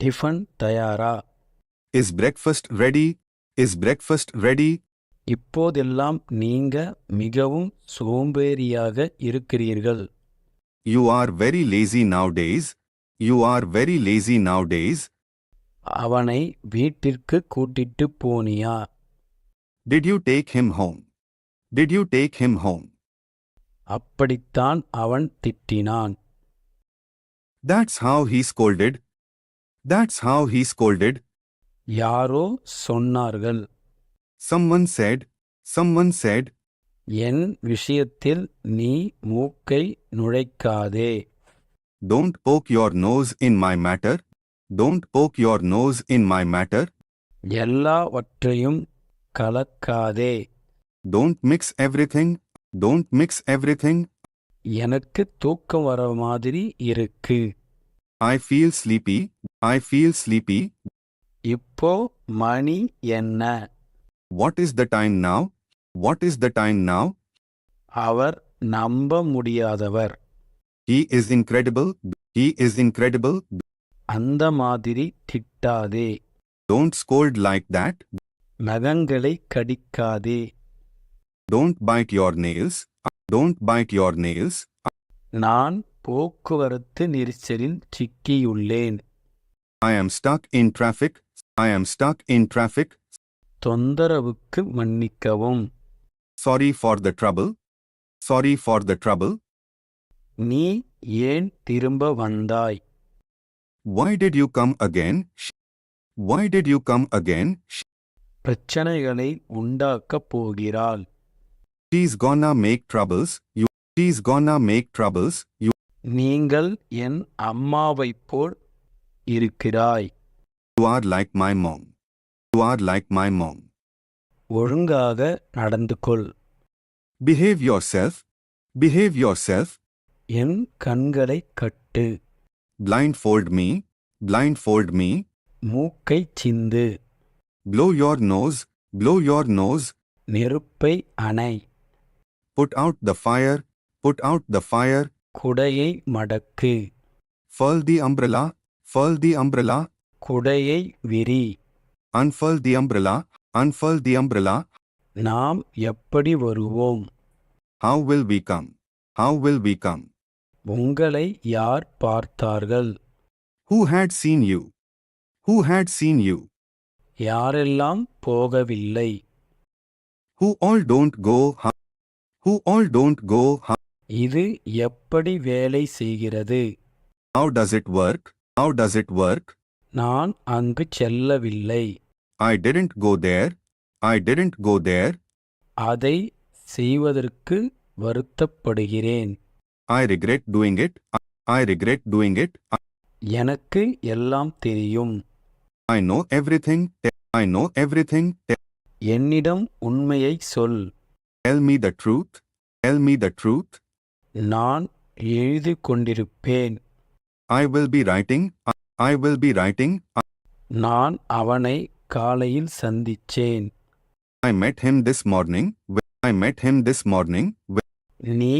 Tiffin தயாரா Is breakfast ready? Is breakfast ready? இப்போதெல்லாம் நீங்க மிகவும் சோம்பேறியாக இருக்கிறீர்கள் You are very lazy nowadays. You are very lazy nowadays. அவனை வீட்டிற்கு கூட்டிட்டு போனியா Did you take him home? Did you take him home? அப்படித்தான் அவன் திட்டினான் That's how he scolded. That's how he scolded. யாரோ சொன்னார்கள் Someone said, someone said, என் விஷயத்தில் நீ மூக்கை நுழைக்காதே don't poke your nose in my matter. Don't poke your nose in my matter. எல்லாவற்றையும் கலக்காதே Don't mix everything. Don't mix everything. எனக்கு தூக்கம் வர மாதிரி இருக்கு I feel sleepy. I feel sleepy. இப்போ மணி என்ன What is the time now? What is the time now? அவர் நம்ப முடியாதவர் He is incredible. He is incredible. அந்த மாதிரி திட்டாதே Don't scold like that. நகங்களை கடிக்காதே Don't bite your nails. Don't bite your nails. நான் போக்குவரத்து நெரிசலில் சிக்கியுள்ளேன் I am stuck in traffic. I am stuck in traffic. தொந்தரவுக்கு மன்னிக்கவும் Sorry for the trouble. Sorry for the trouble. நீ ஏன் திரும்ப வந்தாய் Why did you come again? Sh- Why did you come again? Sh- பிரச்சனைகளை உண்டாக்கப் போகிறாள் She's gonna make troubles. You. She's gonna make troubles. You. நீங்கள் என் அம்மாவைப் போல் இருக்கிறாய் You are like my mom. You are like my mom. ஒழுங்காக நடந்து கொள் Behave yourself. Behave yourself. N கண்களைக் cut Blindfold me. Blindfold me. மூக்கைச் Sindhu Blow your nose. Blow your nose. நெருப்பை அணை Put out the fire. Put out the fire. குடையை மடக்கு Furl the umbrella. Furl the umbrella. குடையை விரி Unfurl the umbrella. Unfurl the umbrella. நாம் எப்படி வருவோம் How will we come? How will we come? உங்களை யார் பார்த்தார்கள் Who had seen you? Who had seen you? யாரெல்லாம் போகவில்லை Who all don't go? Huh? Who all don't go? Huh? இது எப்படி வேலை செய்கிறது How does it work? How does it work? நான் அங்கு செல்லவில்லை I didn't go there. I didn't go there. அதை செய்வதற்கு வருத்தப்படுகிறேன் I regret doing it. I- I regret doing it. I- எனக்கு எல்லாம் தெரியும் I know everything. Te- I know everything. Te- என்னிடம் உண்மையை சொல் Tell me the truth. Tell me the truth. நான் எழுதி கொண்டிருப்பேன் I will be writing. I, I will be writing. I, நான் அவனை காலையில் சந்திச்சேன் I met him this morning. Wh- I met him this morning. Wh- நீ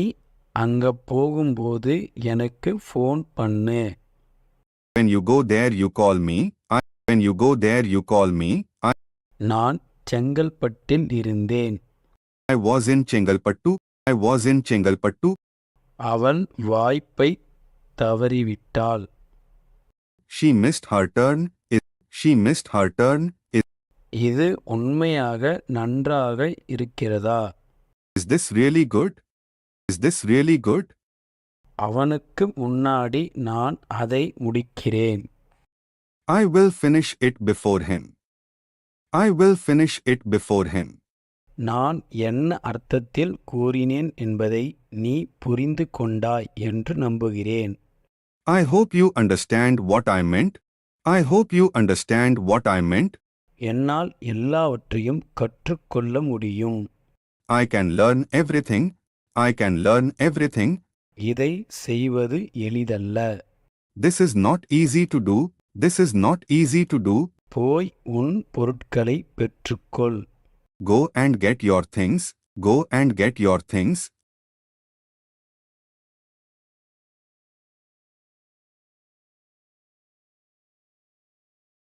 அங்க போகும்போது எனக்கு ஃபோன் பண்ணு When you go there, you call me. I, when you go there, you call me. I, நான் செங்கல்பட்டில் இருந்தேன் I was in Chengalpattu. I was in Chengalpattu. அவள் வாய்ப்பை தவறிவிட்டாள் She missed her turn. Is she missed her turn? Is, இது உண்மையாக நன்றாக இருக்கிறதா is this really good? Is this really good? அவனுக்கு முன்னாடி நான் அதை முடிக்கிறேன் I will finish it before him. I will finish it before him. நான் என்ன அர்த்தத்தில் கூறினேன் என்பதை நீ புரிந்து கொண்டாய் என்று நம்புகிறேன் I hope you understand what I meant. I hope you understand what I meant. என்னால் எல்லாவற்றையும் கற்றுக்கொள்ள முடியும் I can learn everything. I can learn everything. இதை செய்வது எளிதல்ல This is not easy to do. This is not easy to do. போய் உன் பொருட்களை பெற்றுக்கொள் Go and get your things. Go and get your things.